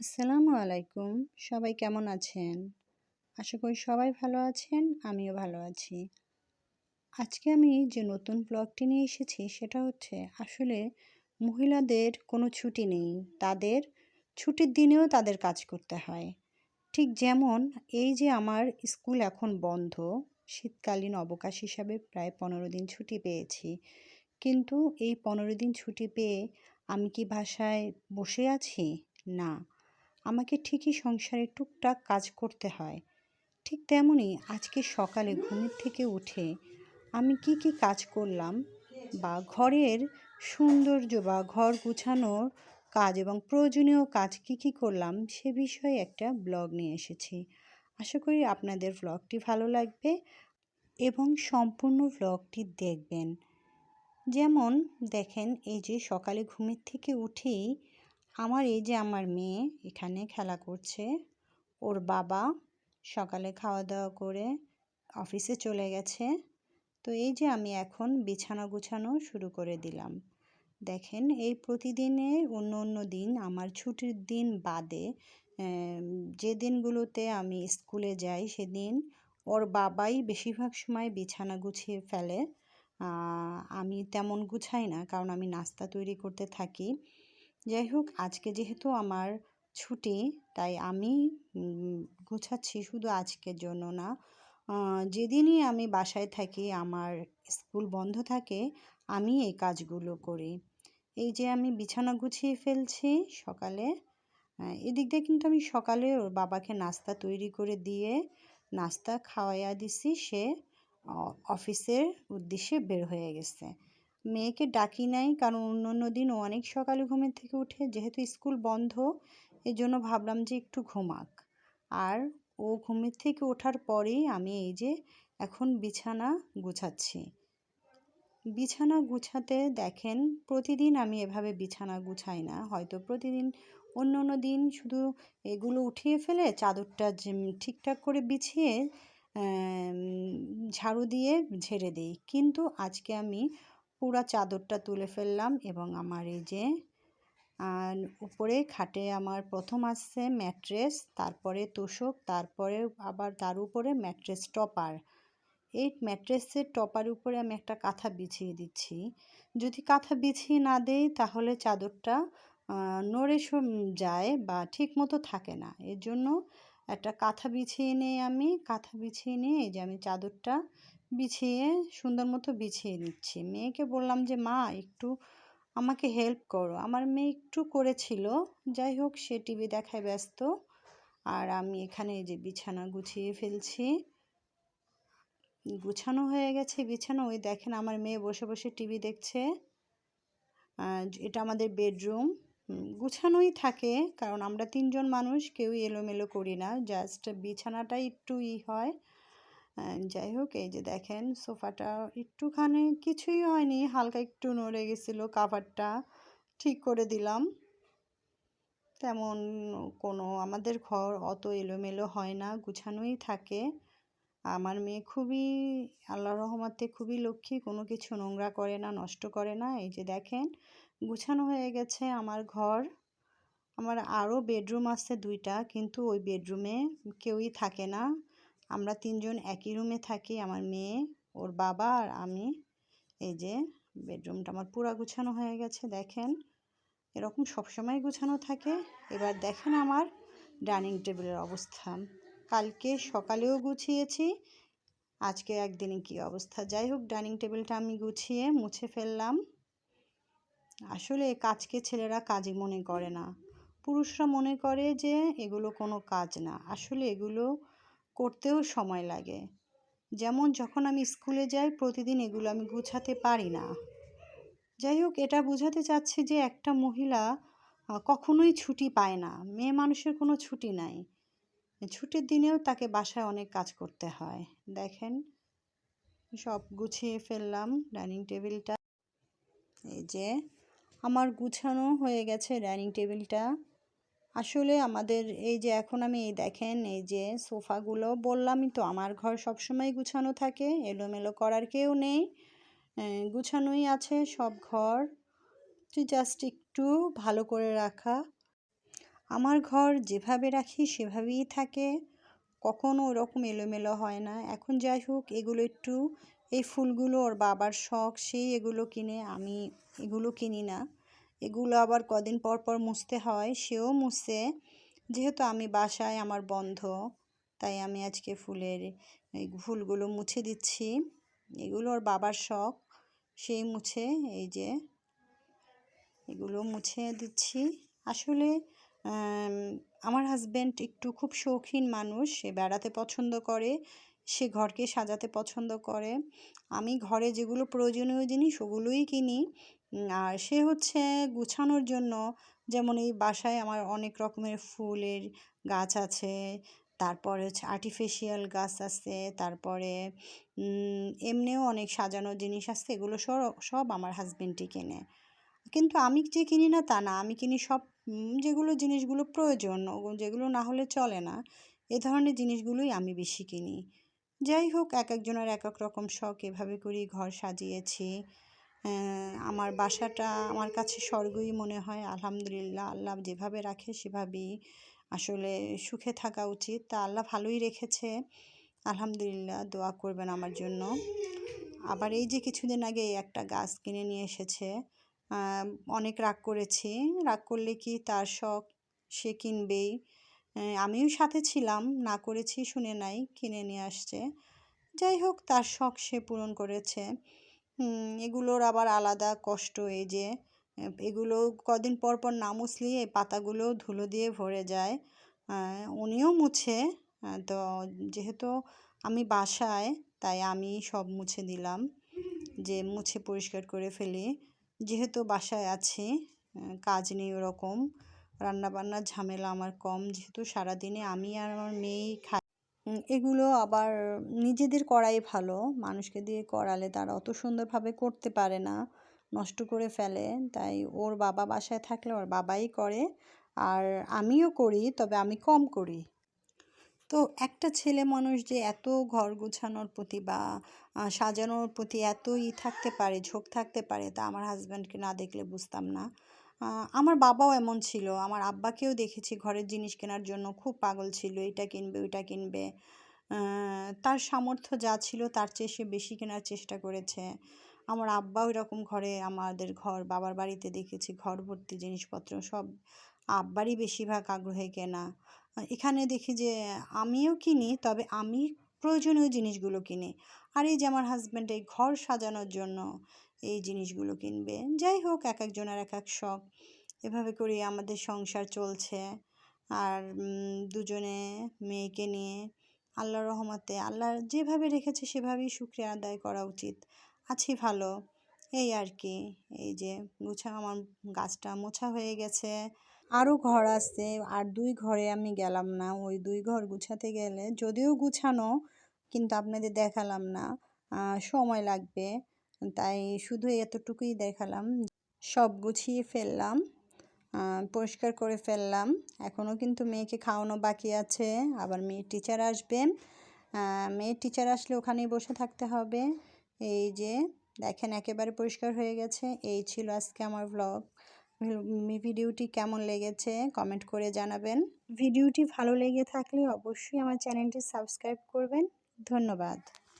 আসসালামু আলাইকুম। সবাই কেমন আছেন? আশা করি সবাই ভালো আছেন, আমিও ভালো আছি। আজকে আমি যে নতুন ব্লগটি নিয়ে এসেছি সেটা হচ্ছে আসলে মহিলাদের কোনো ছুটি নেই। তাদের ছুটির দিনেও তাদের কাজ করতে হয়। ঠিক যেমন এই যে আমার স্কুল এখন বন্ধ, শীতকালীন অবকাশ হিসাবে প্রায় পনেরো দিন ছুটি পেয়েছি। কিন্তু এই পনেরো দিন ছুটি পেয়ে আমি কি ভাষায় বসে আছি? না। আমাকে ঠিকই সংসারে টুকটাক কাজ করতে হয়। ঠিক তেমনই আজকে সকালে ঘুমের থেকে উঠে আমি কি কি কাজ করলাম বা ঘরের সৌন্দর্য বা ঘর গুছানোর কাজ এবং প্রয়োজনীয় কাজ কি কি করলাম সে বিষয়ে একটা ব্লগ নিয়ে এসেছি। আশা করি আপনাদের ব্লগটি ভালো লাগবে এবং সম্পূর্ণ ব্লগটি দেখবেন। যেমন দেখেন, এই যে সকালে ঘুমের থেকে উঠেই আমার এই যে আমার মেয়ে এখানে খেলা করছে, ওর বাবা সকালে খাওয়া দাওয়া করে অফিসে চলে গেছে। তো এই যে আমি এখন বিছানা গুছানো শুরু করে দিলাম। দেখেন, এই প্রতিদিনে অন্য অন্য দিন, আমার ছুটির দিন বাদে যে দিনগুলোতে আমি স্কুলে যাই সেদিন ওর বাবাই বেশিরভাগ সময় বিছানা গুছিয়ে ফেলে। আমি তেমন গুছাই না, কারণ আমি নাস্তা তৈরি করতে থাকি। যাই হোক, আজকে যেহেতু আমার ছুটি, তাই আমি গুছাচ্ছি শুধু আজকের জন্য না। যেদিনই আমি বাসায় থাকি, আমার স্কুল বন্ধ থাকে, আমি এই কাজগুলো করি। এই যে আমি বিছানা গুছিয়ে ফেলছি সকালে এদিক দিয়ে কিন্তু আমি সকালে ওর বাবাকে নাস্তা তৈরি করে দিয়ে, নাস্তা খাওয়াইয়া দিছি, সে অফিসের উদ্দেশ্যে বের হয়ে গেছে। মেয়েকে ডাকি নাই, কারণ অন্য অন্য দিন ও অনেক সকালে ঘুমের থেকে উঠে যেহেতু স্কুল বন্ধ এই জন্য ভাবলাম যে একটু ঘুমাক। আর ও ঘুমের থেকে ওঠার পরেই আমি এই যে এখন বিছানা গুছাচ্ছি। বিছানা গুছাতে দেখেন প্রতিদিন আমি এভাবে বিছানা গুছাই না, হয়তো প্রতিদিন অন্য অন্য দিন শুধু এগুলো উঠিয়ে ফেলে চাদরটা ঠিকঠাক করে বিছিয়ে ঝাড়ু দিয়ে ঝেড়ে দিই। কিন্তু আজকে আমি পুরা চাদরটা তুলে ফেললাম এবং আমার এই যে উপরে খাটে আমার প্রথম আসছে ম্যাট্রেস, তারপরে তোষক, তারপরে আবার তার উপরে ম্যাট্রেস টপার। এই ম্যাট্রেসের টপার উপরে আমি একটা কাঁথা বিছিয়ে দিচ্ছি। যদি কাঁথা বিছিয়ে না দেই তাহলে চাদরটা নড়ে যায় বা ঠিক মতো থাকে না। এর জন্য একটা কাঁথা বিছিয়ে নিয়ে আমি, কাঁথা বিছিয়ে নিয়ে এই যে আমি চাদরটা বিছিয়ে, সুন্দর মতো বিছিয়ে নিচ্ছি। মেয়েকে বললাম যে, মা, একটু আমাকে হেল্প করো। আমার মেয়ে একটু করেছিল। যাই হোক, সে টিভি দেখায় ব্যস্ত। আর আমি এখানে যে বিছানা গুছিয়ে ফেলছি। গুছানো হয়ে গেছে, বিছানা। ওই দেখেন, আমার মেয়ে বসে বসে টিভি দেখছে। এটা আমাদের বেডরুম গুছানোই থাকে, কারণ আমরা তিনজন মানুষ, কেউই এলোমেলো করি না। জাস্ট বিছানাটাই একটু ই হয়। যাই হোক, এই যে দেখেন সোফাটা একটুখানি কিছুই হয়নি, হালকা একটু নড়ে গেছিল কাভারটা ঠিক করে দিলাম। তেমন কোনো আমাদের ঘর অত এলোমেলো হয় না, গুছানোই থাকে। আমার মেয়ে খুবই আল্লাহ রহমতে খুবই লক্ষ্মী, কোনো কিছু নোংরা করে না, নষ্ট করে না। এই যে দেখেন, গুছানো হয়ে গেছে আমার ঘর। আমার আরও বেডরুম আছে দুইটা, কিন্তু ওই বেডরুমে কেউই থাকে না। আমরা তিনজন একই রুমে থাকি, আমার মেয়ে, ওর বাবা আর আমি। এই যে বেডরুমটা আমার পুরা গুছানো হয়ে গেছে, দেখেন। এরকম সবসময় গুছানো থাকে। এবার দেখেন আমার ডাইনিং টেবিলের অবস্থা। কালকে সকালেও গুছিয়েছি, আজকে একদিনে কি অবস্থা? যাই হোক ডাইনিং টেবিলটা আমি গুছিয়ে মুছে ফেললাম। আসলে কাজকে ছেলেরা কাজই মনে করে না। পুরুষরা মনে করে যে এগুলো কোনো কাজ না। আসলে এগুলো করতেও সময় লাগে। যেমন যখন আমি স্কুলে যাই, প্রতিদিন এগুলো আমি গুছাতে পারি না। যাই হোক, এটা বোঝাতে চাচ্ছি যে একটা মহিলা কখনোই ছুটি পায় না। মেয়ে মানুষের কোনো ছুটি নাই। ছুটির দিনেও তাকে বাসায় অনেক কাজ করতে হয়। দেখেন, সব গুছিয়ে ফেললাম ডাইনিং টেবিলটা। এই যে, আমার গুছানো হয়ে গেছে ডাইনিং টেবিলটা। আসলে আমাদের এই যে এখন আমি এই দেখেন, এই যে সোফাগুলো বললামই তো, আমার ঘর সবসময় গুছানো থাকে, এলোমেলো করার কেউ নেই। গুছানোই আছে সব ঘর। জাস্ট একটু ভালো করে রাখা। আমার ঘর যেভাবে রাখি সেভাবেই থাকে। কখনো ওরকম এলোমেলো হয় না। এখন যাই হোক, এগুলো একটু, এই ফুলগুলো ওর বাবার শখ, সেই এগুলো কিনে আমি এগুলো কিনি না। এগুলো আবার কদিন পর পর মুছতে হয়, সেও মুছে। যেহেতু আমি বাসায় আমার বন্ধ, তাই আমি আজকে ফুলের এই ফুলগুলো মুছে দিচ্ছি। এগুলো ওর বাবার শখ, সেই মুছে, এই যে এগুলো মুছে দিচ্ছি। আসলে আমার হাজব্যান্ড একটু খুব শৌখিন মানুষ, সে বেড়াতে পছন্দ করে, সে ঘরকে সাজাতে পছন্দ করে। আমি ঘরে যেগুলো প্রয়োজনীয় জিনিস ওগুলোই কিনি। আর সে হচ্ছে গুছানোর জন্য যেমন এই বাসায় আমার অনেক রকমের ফুলের গাছ আছে, তারপরে হচ্ছে আর্টিফিশিয়াল গাছ আছে, তারপরে এমনিও অনেক সাজানো জিনিস আছে, এগুলো সব সব আমার হাজব্যান্ডই কেনে। কিন্তু আমি যে কিনি না তা না, আমি কিনি সব যেগুলো জিনিসগুলো প্রয়োজন যেগুলো না হলে চলে না, এ ধরনের জিনিসগুলোই আমি বেশি কিনি। যাই হোক, এক একজনের এক এক রকম শখ, এভাবে করেই ঘর সাজিয়েছি। আমার বাসাটা আমার কাছে স্বর্গই মনে হয়, আলহামদুলিল্লাহ। আল্লাহ যেভাবে রাখে সেভাবেই আসলে সুখে থাকা উচিত। তা আল্লাহ ভালোই রেখেছে। আলহামদুলিল্লাহ, দোয়া করবেন আমার জন্য। আবার এই যে কিছুদিন আগে একটা গাছ কিনে নিয়ে এসেছে অনেক রাগ করেছি। রাগ করলে কি তার শখ সে কিনবেই। আমিও সাথে ছিলাম, না করেছি শুনে নাই, কিনে নিয়ে আসছে। যাই হোক, তার শখ সে পূরণ করেছে। এগুলোর আবার আলাদা কষ্ট এই যে এগুলো কদিন পর পর না মুছলে এই পাতাগুলো ধুলো দিয়ে ভরে যায়। উনিও মুছে তো যেহেতু আমি বাসায়, তাই আমি সব মুছে দিলাম, যে মুছে পরিষ্কার করে ফেলি। যেহেতু বাসায় আছি কাজ নেই ওরকম, রান্নাবান্নার ঝামেলা আমার কম, যেহেতু সারাদিনে আমি আর আমার মেয়েই খাই। এগুলো আবার নিজেদের করাই ভালো। মানুষকে দিয়ে করালে তারা অত সুন্দরভাবে করতে পারে না, নষ্ট করে ফেলে। তাই ওর বাবা বাসায় থাকলে ওর বাবাই করে, আর আমিও করি, তবে আমি কম করি। তো একটা ছেলে মানুষ যে এত ঘর গোছানোর প্রতি বা সাজানোর প্রতি এত ই থাকতে পারে, ঝোঁক থাকতে পারে, তা আমার হাজব্যান্ডকে না দেখলে বুঝতাম না। আমার বাবাও এমন ছিল। আমার আব্বাকেও দেখেছি ঘরের জিনিস কেনার জন্য খুব পাগল ছিল, এটা কিনবে, ওইটা কিনবে। তার সামর্থ্য যা ছিল তার চেয়ে সে বেশি কেনার চেষ্টা করেছে। আমার আব্বাও এরকম ঘরে আমাদের ঘর, বাবার বাড়িতে দেখেছি ঘর ভর্তি জিনিসপত্র, সব আব্বারই বেশিরভাগ আগ্রহে কেনা। এখানে দেখি যে আমিও কিনি, তবে আমি প্রয়োজনীয় জিনিসগুলো কিনি। আর এই যে আমার হাজব্যান্ড এই ঘর সাজানোর জন্য এই জিনিসগুলো কিনবে। যাই হোক এক একজনের এক এক শখ। এভাবে করে আমাদের সংসার চলছে। আর দুজনে মেয়েকে নিয়ে আল্লাহ রহমতে, আল্লাহ যেভাবে রেখেছে সেভাবেই শুক্রিয়া আদায় করা উচিত। আছি ভালো। এই আর কি। এই যে গুছা আমার গাছটা মোছা হয়ে গেছে। আরও ঘর আছে। আর দুই ঘরে আমি গেলাম না। ওই দুই ঘর গুছাতে গেলে যদিও গুছানো, কিন্তু আপনাদের দেখালাম না। সময় লাগবে। তাই শুধু এতটুকুই দেখালাম। সব গুছিয়ে ফেললাম পরিষ্কার করে ফেললাম। এখনও কিন্তু মেয়েকে খাওয়ানো বাকি আছে, আবার মেয়ের টিচার আসবেন মেয়ের টিচার আসলে ওখানেই বসে থাকতে হবে। এই যে, দেখেন একেবারে পরিষ্কার হয়ে গেছে। এই ছিল আজকে আমার ব্লগ ভিডিওটি কেমন লেগেছে কমেন্ট করে জানাবেন। ভিডিওটি ভালো লেগে থাকলে অবশ্যই আমার চ্যানেলটি সাবস্ক্রাইব করবেন। ধন্যবাদ।